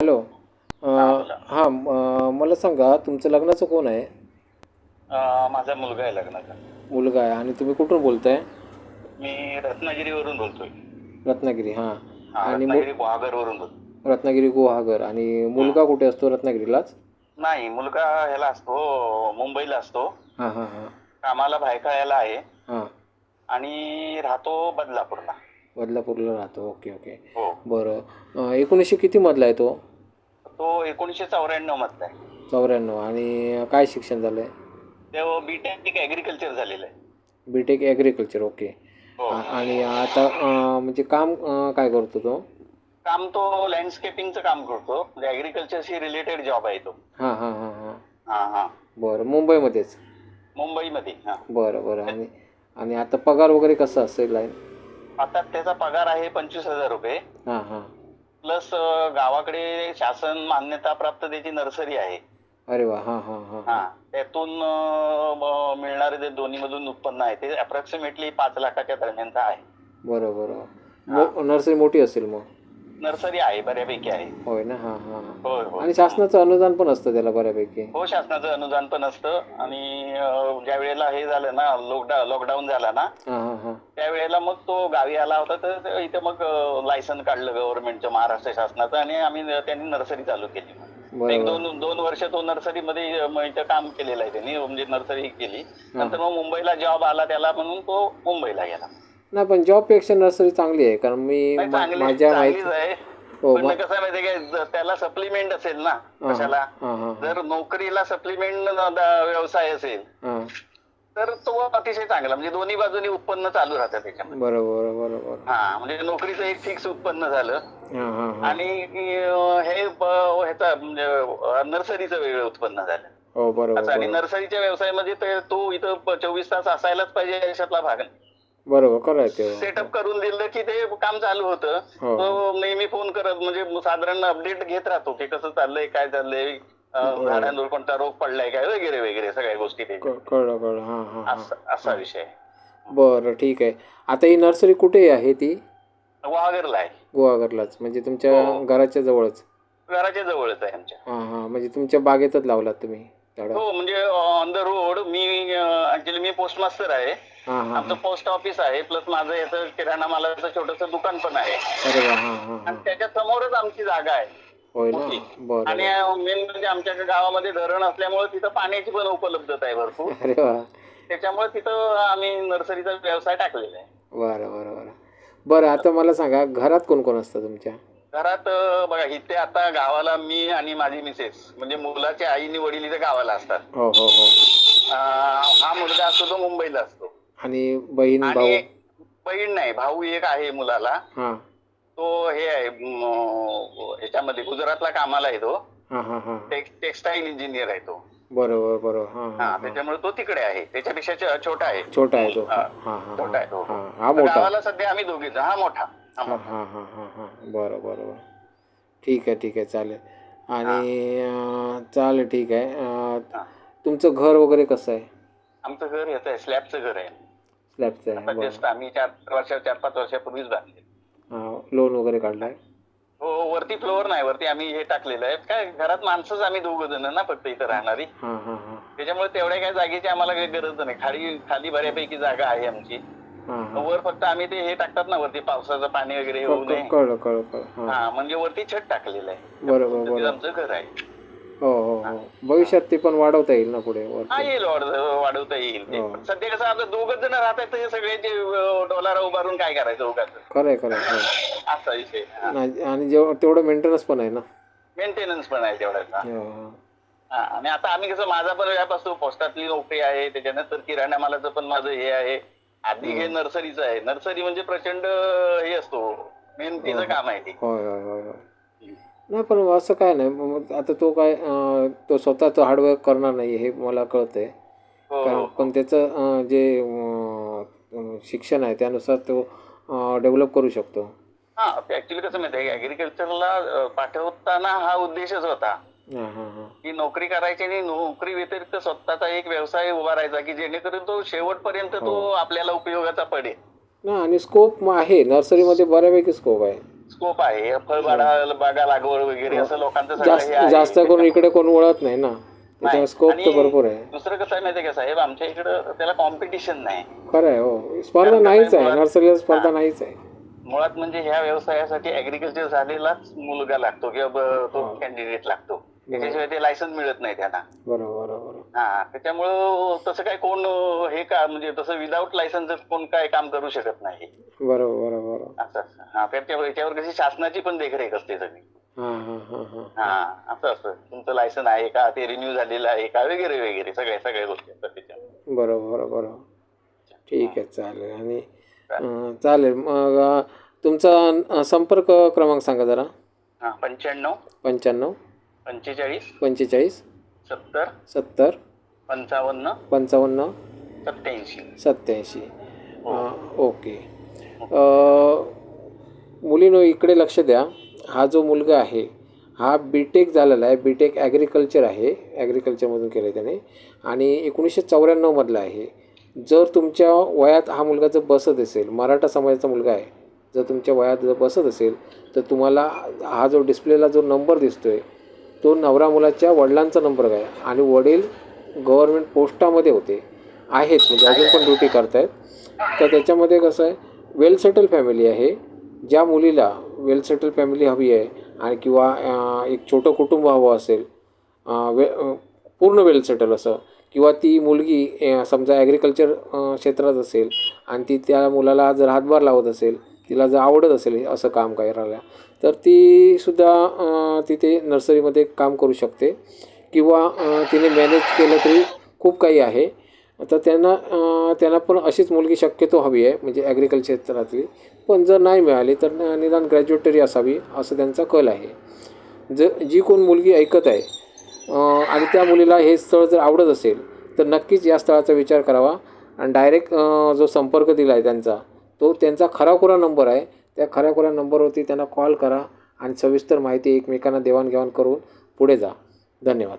Hello. हां मला सांगा तुमचं लग्नाचं कोण आहे? अं, माझा मुलगा आहे लग्नाचा. मुलगा आहे. आणि तुम्ही कुठून बोलताय? मी रत्नागिरीवरून बोलतोय. रत्नागिरी हां. हा, आणि मु- रत्नागिरी गुहागरवरून बोलतोय. रत्नागिरी गुहागर. आणि मुलगा कुठे असतो रत्नागिरीलाच? नाही मुलगा ह्याला असतो मुंबईला असतो. हां हां हां. कामाला भायखळ्याला आहे. हां. आणि राहतो बदलापूरला. बदलापूरला राहतो. Okay okay. हो. बरं. अं, एकोणीसशे कितीमधला आहे तो? तो एकोणीसशे चौऱ्याण्णव मधला आहे. चौऱ्याण्णव. आणि काय शिक्षण झालं आहे तो बीटेक ॲग्रिकल्चर झालेलं आहे. बी टेक ॲग्रिकल्चर ओके हो. आ- आणि आता अं, म्हणजे काम अं, काय करतो तो? काम तो लँडस्केपिंगचं काम करतो. म्हणजे ॲग्रिकल्चरशी रिलेटेड जॉब आहे तो. हां हां हां हां. हां हां. बरं मुंबईमध्येच? मुंबईमध्ये हां. बरं बरं. आणि आणि आता पगार वगैरे कसं असेल आहे आता त्याचा पगार आहे पंचवीस हजार रुपये. हां हां. प्लस गावाकडे शासन मान्यताप्राप्त त्याची नर्सरी आहे. अरे वा हां हां हां. हा त्यातून मिळणारे जे दोन्ही मधून उत्पन्न आहे ते अप्रॉक्सिमेटली पाच लाखाच्या दरम्यानचा आहे. बरं बरं. मो नर्सरी मोठी असेल मग? नर्सरी आहे बऱ्यापैकी आहे. होय ना? हां हां. हां होय होय. आणि शासनाचं अनुदान पण असतं त्याला बऱ्यापैकी? हो शासनाचं अनुदान पण असतं. आणि अं, ज्या वेळेला हे झालं ना लॉकडाऊन लॉकडाऊन झाला ना हां हां हां. त्यावेळेला मग तो गावी आला होता तर ते- इथे मग लायसन काढलं गव्हर्नमेंटचं महाराष्ट्र शासनाचं आणि आम्ही त्यांनी नर्सरी चालू केली. एक बरोबर दोन दोन वर्ष तो नर्सरीमध्ये अं, इथं काम केलेलं आहे त्यांनी म्हणजे नर्सरी केली. नंतर मग मुंबईला जॉब आला त्याला म्हणून तो मुंबईला गेला. नाही पण जॉबपेक्षा नर्सरी चांगली आहे कारण मी नाही, चांगली माझ्या चांगलीच माहिती आहे. हो पण कसं आहे माहितीये का ज- त्याला सप्लिमेंट असेल ना हां कशाला? हां हां. जर नोकरीला सप्लिमेंट व्यवसाय असेल हां. तर तो अतिशय चांगला म्हणजे दोन्ही बाजूनी उत्पन्न चालू राहतं त्याच्यामध्ये. बरोबर बरोबर. हा म्हणजे नोकरीचं एक फिक्स उत्पन्न झालं. हां हां हां. आणि अं, हे ब- ह्याचा म्हणजे अं, नर्सरीचं वेगळं उत्पन्न झालं. हो बरोबर असं आणि बरोबर. नर्सरीच्या व्यवसायामध्ये ते तो इथं चोवीस तास असायलाच पाहिजे याच्यातला भाग नाही. बरोबर खरं आहे. ते सेटअप करून दिलं की ते काम चालू होतं. हो. तो नेहमी फोन करत म्हणजे साधारण अपडेट घेत राहतो की कसं चाललंय काय चाललंय अं, झाडांवर कोणता रोग पडलाय काय वगैरे वगैरे सगळ्या गोष्टी त्याच्या. क- कळलं कळलं. हां हां हां. असा असा विषय. बरं ठीक आहे. आता ही नर्सरी कुठे आहे ती? वागरला आहे. गुहागरलाच म्हणजे तुमच्या हो. घराच्या जवळच? घराच्या जवळच आहे आमच्या. हां हां. म्हणजे तुमच्या बागेतच लावलात तुम्ही झाडं? हो म्हणजे ऑन द रोड मी ऍक्च्युली मी पोस्ट मास्टर आहे. हां हां आमचं पोस्ट ऑफिस आहे प्लस माझं याचं किराणा मालाचं छोटस दुकान पण आहे. अरे वा हां हां हां. आणि त्याच्या समोरच आमची जागा आहे. होय ना? मोठी. बरं आणि मेन म्हणजे आमच्या गावामध्ये धरण असल्यामुळे तिथं पाण्याची पण उपलब्धता आहे भरपूर. अरे वा. त्याच्यामुळे तिथं आम्ही नर्सरीचा व्यवसाय टाकलेला आहे. बरं बरं बरं. बरं आता मला सांगा घरात कोण कोण असतं तुमच्या? घरात अं, बघा इथे आता गावाला मी आणि माझी मिसेस म्हणजे मुलाच्या आईनी वडील इथे गावाला असतात. हो हो हो. अं, हा मुलगा असतो तो मुंबईला असतो. आणि बहीण भाऊ? आणि बहीण नाही भाऊ एक आहे मुलाला. हां. तो हे आहे म, ह्याच्यामध्ये गुजरातला कामाला आहे तो. हां हां हां. टेक्सटाईल इंजिनियर आहे तो. बरोबर बरोबर. हां हा हां त्याच्यामुळे तो तिकडे आहे. त्याच्यापेक्षा छ- छोटा आहे. छोटा आहे तो. हा, हां हां छोटा आहे तो. हां हा. मोठा. गावाला सध्या आम्ही दोघेच हा मोठा. हा हां मोठा. हां हां हां हां. बरं बरं बरं. ठीक आहे ठीक आहे. चालेल. आणि अं, चालेल ठीक आहे. अं, हा. तुमचं घर वगैरे कसं आहे? आमचं घर याचं आहे स्लॅबचं घर आहे. स्लॅबचं आहे. आता बरं जस्ट आम्ही चार वर्ष चार पाच वर्षापूर्वीच बांधले. हां लोन वगैरे काढलं आहे हो वरती फ्लोअर नाही वरती आम्ही हे टाकलेलं आहे. काय घरात माणसंच आम्ही दोघ जण ना फक्त इथं राहणारी. हां हां हां. त्याच्यामुळे तेवढ्या काही जागेची आम्हाला काही गरज नाही. खाली खाली बऱ्यापैकी जागा आहे आमची. हां हां. वर फक्त आम्ही ते हे टाकतात ना वरती पावसाचं पाणी वगैरे येऊ नये. कळलं कळलं कळलं. हां. हा म्हणजे वरती छत टाकलेलं आहे. बरोबर बरोबर. आमचं घर आहे. हो हो हो. भविष्यात ते पण वाढवता येईल ना पुढे हा येईल वाढ- वाढवता येईल ते. हो. पण सध्या कसं आता दोघच जण राहतात ते सगळ्याचे डॉलर उभारून काय करायचं उगाच? खरं खरं हो. असा विषय. नाही, आणि जेव्हा तेवढं मेंटेनन्स पण आहे ना? मेंटेनन्स पण आहे तेवढ्याचा हो, हो. हा, आणि आता आम्ही कसं माझा पण व्याप असतो पोस्टातली नोकरी आहे त्याच्यानंतर किराणा मालाचं पण माझं हे आहे. आधी हे नर्सरीचं आहे. नर्सरी म्हणजे प्रचंड हे असतो. मेहनतीचं काम आहे ते. होय होय होय होय. नाही पण असं काय नाही. मग आता तो काय अं, तो स्वतःचं हार्डवर्क करणार नाही हे मला कळतंय. हो कारण पण त्याचं अं, जे अं, शिक्षण आहे त्यानुसार तो डेव्हलप करू शकतो. हा ऍक्च्युली कसं माहिती आहे अग्रिकल्चरला पाठवताना हा उद्देशच होता. हां हां हां. की नोकरी करायची आणि नोकरी व्यतिरिक्त स्वतःचा एक व्यवसाय उभारायचा की जेणेकरून तो शेवटपर्यंत तो हो. आपल्याला उपयोगाचा पडेल. ना आणि स्कोप आहे. नर्सरीमध्ये बऱ्यापैकी स्कोप आहे. स्कोप आहे. फळबागा बागा लागवड वगैरे असं लोकांचं सगळं हे जास्त आहे. करून इकडे कोण वळत नाही ना. स्कोप तर आणि भरपूर आहे. दुसरं कसं आहे माहितीये का साहेब? आमच्या इकडं त्याला कॉम्पिटिशन नाही. खरं आहे हो. स्पर्धा नाहीच आहे. नर्सरीला स्पर्धा नाहीच आहे. मुळात म्हणजे ह्या व्यवसायासाठी ऍग्रिकल्चर झालेलाच मुलगा लागतो किंवा ब- तो कॅन्डिडेट लागतो. त्याच्याशिवाय ते लायसन्स मिळत नाही त्यांना. बरोबर बरोबर. हा. त्याच्यामुळं तसं काय कोण अं, हे का म्हणजे तसं विदाऊट लायसन्स कोण काय काम करू शकत नाही. बरोबर बरोबर. बरोबर. असं असं. हा कशी शासनाची पण देखरेख असते सगळी. हां हां हां हां. हा असं असतं तुमचं लायसन आहे का? ते रिन्यू झालेलं आहे का? वगैरे वगैरे. सगळ्या सगळ्या गोष्टी असतात त्याच्यावर. बरोबर बरोबर. ठीक आहे चालेल. आणि अं, चालेल. मग अं, तुमचा अं, संपर्क क्रमांक सांगा जरा. हा पंच्याण्णव. पंच्याण्णव. पंचेचाळीस. पंचेचाळीस. सत्तर. सत्तर. पंचावन्न. पंचावन्न. सत्याऐंशी सत्याऐंशी ओके. मुलीनो इकडे लक्ष द्या. हा जो मुलगा आहे हा बी टेक झालेला आहे. बी टेक ॲग्रिकल्चर आहे. ॲग्रिकल्चरमधून केलं आहे त्याने. आणि एकोणीसशे चौऱ्याण्णवमधला आहे. जर तुमच्या वयात हा मुलगा जर बसत असेल मराठा समाजाचा मुलगा आहे जर तुमच्या वयात जर बसत असेल तर तुम्हाला हा जो डिस्प्लेला जो नंबर दिसतो आहे तो नवरा मुलाच्या वडिलांचा नंबर आहे. आणि वडील गव्हर्मेंट पोस्टामध्ये होते. आहेत म्हणजे अजून पण ड्युटी करतायत. तर त्याच्यामध्ये कसं आहे वेल सेटल फॅमिली आहे. ज्या मुलीला वेल सेटल फॅमिली हवी आहे आणि किंवा एक छोटं कुटुंब हवं असेल वे पूर्ण वेल सेटल असं किंवा ती मुलगी समजा ॲग्रिकल्चर क्षेत्रात असेल आणि ती त्या मुलाला जर हातभार लावत असेल तिला जर आवडत असेल असं काम करायला तर ती सुद्धा तिथे नर्सरीमध्ये काम करू शकते. किंवा तिने मॅनेज केलं तरी खूप काही आहे. आता त्यांना त्यांना पण अशीच मुलगी शक्यतो हवी आहे म्हणजे ॲग्रिकल्चर क्षेत्रातली. पण जर नाही मिळाली तर निदान ग्रॅज्युएट तरी असावी असं त्यांचा कल आहे. ज जी कोण मुलगी ऐकत आहे आणि त्या मुलीला हे स्थळ जर आवडत असेल तर नक्कीच या स्थळाचा विचार करावा. आणि डायरेक्ट जो संपर्क दिला आहे त्यांचा तो त्यांचा खराखुरा नंबर आहे. त्या खऱ्याखुऱ्या नंबरवरती त्यांना कॉल करा आणि सविस्तर माहिती एकमेकांना देवाणघेवाण करून पुढे जा. धन्यवाद.